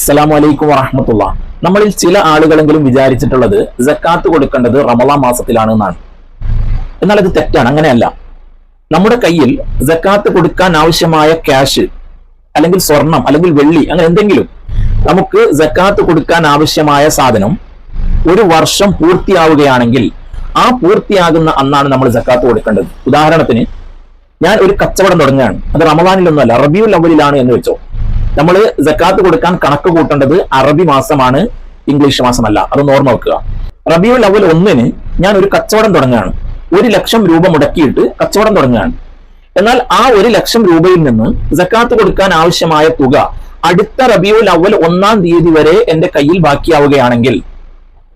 അസ്സലാമു അലൈക്കും വറഹമത്തുള്ള. നമ്മളിൽ ചില ആളുകളെങ്കിലും വിചാരിച്ചിട്ടുള്ളത് ജക്കാത്ത് കൊടുക്കേണ്ടത് റമള മാസത്തിലാണ് എന്നാണ്. എന്നാൽ അത് തെറ്റാണ് അങ്ങനെയല്ല. നമ്മുടെ കയ്യിൽ ജക്കാത്ത് കൊടുക്കാൻ ആവശ്യമായ ക്യാഷ് അല്ലെങ്കിൽ സ്വർണം അല്ലെങ്കിൽ വെള്ളി അങ്ങനെ എന്തെങ്കിലും നമുക്ക് ജക്കാത്ത് കൊടുക്കാൻ ആവശ്യമായ സാധനം ഒരു വർഷം പൂർത്തിയാവുകയാണെങ്കിൽ ആ പൂർത്തിയാകുന്ന അന്നാണ് നമ്മൾ ജക്കാത്ത് കൊടുക്കേണ്ടത്. ഉദാഹരണത്തിന് ഞാൻ ഒരു കച്ചവടം തുടങ്ങുകയാണ്. അത് റമദാനിലൊന്നുമല്ല റബിയുൽ അവലിലാണ് എന്ന് വെച്ചോ. നമ്മൾ ജക്കാത്ത് കൊടുക്കാൻ കണക്ക് കൂട്ടേണ്ടത് അറബി മാസമാണ് ഇംഗ്ലീഷ് മാസമല്ല. അത് ഓർമ്മ വെക്കുക. റബിയുൽ അവൽ ഒന്നിന് ഞാൻ ഒരു കച്ചവടം തുടങ്ങുകയാണ്. ഒരു ലക്ഷം രൂപ മുടക്കിയിട്ട് കച്ചവടം തുടങ്ങുകയാണ്. എന്നാൽ ആ ഒരു ലക്ഷം രൂപയിൽ നിന്ന് ജക്കാത്ത് കൊടുക്കാൻ ആവശ്യമായ തുക അടുത്ത റബിയുൽ അവൽ ഒന്നാം തീയതി വരെ എന്റെ കയ്യിൽ ബാക്കിയാവുകയാണെങ്കിൽ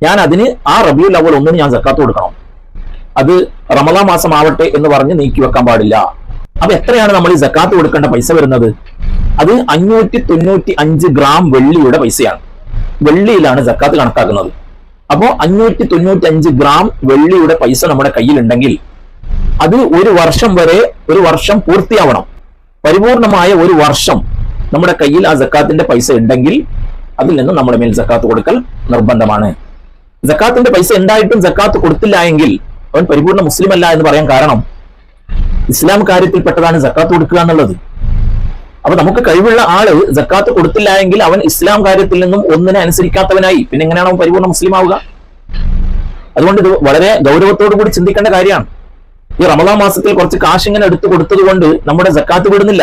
ഞാൻ അതിന് ആ റബിയുൽ അവൽ ഒന്നിന് ഞാൻ ജക്കാത്ത് കൊടുക്കണം. അത് റമദാ മാസം ആവട്ടെ എന്ന് പറഞ്ഞ് നീക്കി വെക്കാൻ പാടില്ല. അപ്പൊ എത്രയാണ് നമ്മൾ ഈ ജക്കാത്ത് കൊടുക്കേണ്ട പൈസ വരുന്നത്? അത് അഞ്ഞൂറ്റി തൊണ്ണൂറ്റി അഞ്ച് ഗ്രാം വെള്ളിയുടെ പൈസയാണ്. വെള്ളിയിലാണ് ജക്കാത്ത് കണക്കാക്കുന്നത്. അപ്പോ അഞ്ഞൂറ്റി തൊണ്ണൂറ്റി അഞ്ച് ഗ്രാം വെള്ളിയുടെ പൈസ നമ്മുടെ കയ്യിലുണ്ടെങ്കിൽ അത് ഒരു വർഷം വരെ ഒരു വർഷം പൂർത്തിയാവണം. പരിപൂർണമായ ഒരു വർഷം നമ്മുടെ കയ്യിൽ ആ ജക്കാത്തിന്റെ പൈസ ഉണ്ടെങ്കിൽ അതിൽ നിന്ന് നമ്മുടെ മേൽ ജക്കാത്ത് കൊടുക്കൽ നിർബന്ധമാണ്. ജക്കാത്തിന്റെ പൈസ ഉണ്ടായിട്ടും ജക്കാത്ത് കൊടുത്തില്ല എങ്കിൽ അവൻ പരിപൂർണ മുസ്ലിം അല്ല എന്ന് പറയാൻ കാരണം ഇസ്ലാം കാര്യത്തിൽപ്പെട്ടതാണ് ജക്കാത്ത് കൊടുക്കുക എന്നുള്ളത്. അപ്പൊ നമുക്ക് കഴിവുള്ള ആൾ ജക്കാത്ത് കൊടുത്തില്ല എങ്കിൽ അവൻ ഇസ്ലാം കാര്യത്തിൽ നിന്നും ഒന്നിനെ അനുസരിക്കാത്തവനായി. പിന്നെ എങ്ങനെയാണ് അവൻ പരിപൂർണ മുസ്ലിം ആവുക അതുകൊണ്ട് ഇത് വളരെ ഗൗരവത്തോടു കൂടി ചിന്തിക്കേണ്ട കാര്യമാണ്. ഈ റമദാ മാസത്തിൽ കുറച്ച് കാശ് ഇങ്ങനെ എടുത്തു കൊടുത്തത് കൊണ്ട് നമ്മുടെ ജക്കാത്ത് വിടുന്നില്ല.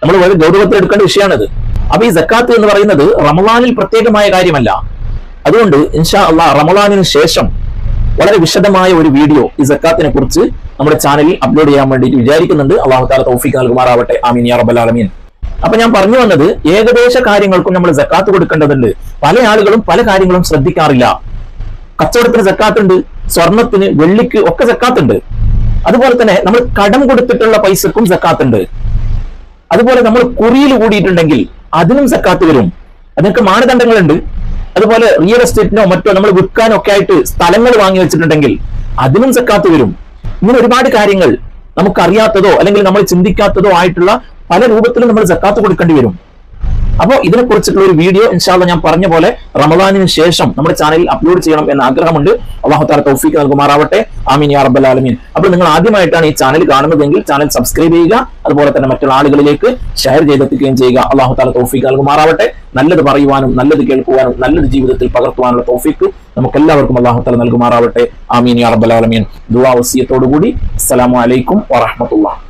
നമ്മൾ വളരെ ഗൗരവത്തിൽ എടുക്കേണ്ട വിഷയമാണിത്. അപ്പൊ ഈ ജക്കാത്ത് എന്ന് പറയുന്നത് റമദാനിൽ പ്രത്യേകമായ കാര്യമല്ല. അതുകൊണ്ട് ഇൻഷാ അള്ളാഹ് റമദാനിന് ശേഷം വളരെ വിശദമായ ഒരു വീഡിയോ ഈ സക്കാത്തിനെ കുറിച്ച് നമ്മുടെ ചാനലിൽ അപ്ലോഡ് ചെയ്യാൻ വേണ്ടിയിട്ട് വിചാരിക്കുന്നുണ്ട്. അള്ളാഹു താല തൗഫീഖ് നൽകുമാറാവട്ടെ. ആമീൻ യാ റബ്ബൽ ആലമീൻ. അപ്പൊ ഞാൻ പറഞ്ഞു വന്നത് ഏകദേശ കാര്യങ്ങൾക്കും നമ്മൾ സക്കാത്ത് കൊടുക്കേണ്ടതുണ്ട്. പല ആളുകളും പല കാര്യങ്ങളും ശ്രദ്ധിക്കാറില്ല. കച്ചവടത്തിന് സക്കാത്തുണ്ട് സ്വർണത്തിന് വെള്ളിക്ക് ഒക്കെ സക്കാത്തുണ്ട്. അതുപോലെ തന്നെ നമ്മൾ കടം കൊടുത്തിട്ടുള്ള പൈസക്കും സക്കാത്തുണ്ട്. അതുപോലെ നമ്മൾ കുറിയിൽ കൂടിയിട്ടുണ്ടെങ്കിൽ അതിനും സക്കാത്ത് വരും. അതിനൊക്കെ മാനദണ്ഡങ്ങളുണ്ട്. അതുപോലെ റിയൽ എസ്റ്റേറ്റിനോ മറ്റോ നമ്മൾ വിൽക്കാനോ ഒക്കെ ആയിട്ട് സ്ഥലങ്ങൾ വാങ്ങി വെച്ചിട്ടുണ്ടെങ്കിൽ അതിനും സക്കാത്ത് വരും. ഇങ്ങനെ ഒരുപാട് കാര്യങ്ങൾ നമുക്കറിയാത്തതോ അല്ലെങ്കിൽ നമ്മൾ ചിന്തിക്കാത്തതോ ആയിട്ടുള്ള പല രൂപത്തിലും നമ്മൾ സക്കാത്ത് കൊടുക്കേണ്ടി വരും. അപ്പോൾ ഇതിനെ കുറിച്ചിട്ടുള്ള ഒരു വീഡിയോ ഇൻഷാല്ല ഞാൻ പറഞ്ഞ പോലെ റമദാനിന് ശേഷം നമ്മുടെ ചാനലിൽ അപ്ലോഡ് ചെയ്യണം എന്ന ആഗ്രഹമുണ്ട്. അള്ളാഹു താല തൗഫീക്ക് നൽകുമാറാവട്ടെ. ആമീൻ യാ റബ്ബൽ ആലമീൻ. അപ്പോൾ നിങ്ങൾ ആദ്യമായിട്ടാണ് ഈ ചാനൽ കാണുന്നതെങ്കിൽ ചാനൽ സബ്സ്ക്രൈബ് ചെയ്യുക അതുപോലെ തന്നെ മറ്റുള്ള ആളുകളിലേക്ക് ഷെയർ ചെയ്തെത്തിക്കുകയും ചെയ്യുക. അള്ളാഹു താല തോഫിക്ക് നൽകുമാറാവട്ടെ. നല്ലത് പറയുവാനും നല്ലത് കേൾക്കുവാനും നല്ലത് ജീവിതത്തിൽ പകർത്തുവാനുള്ള തോഫിക്ക് നമുക്ക് എല്ലാവർക്കും അള്ളാഹു താല നൽകുമാറാവട്ടെ. ആമീൻ യാ റബ്ബൽ ആലമീൻ. ദുആ വസിയത്തോടുകൂടി. അസ്സലാമു അലൈക്കും വറഹ്മത്തുള്ളാഹി.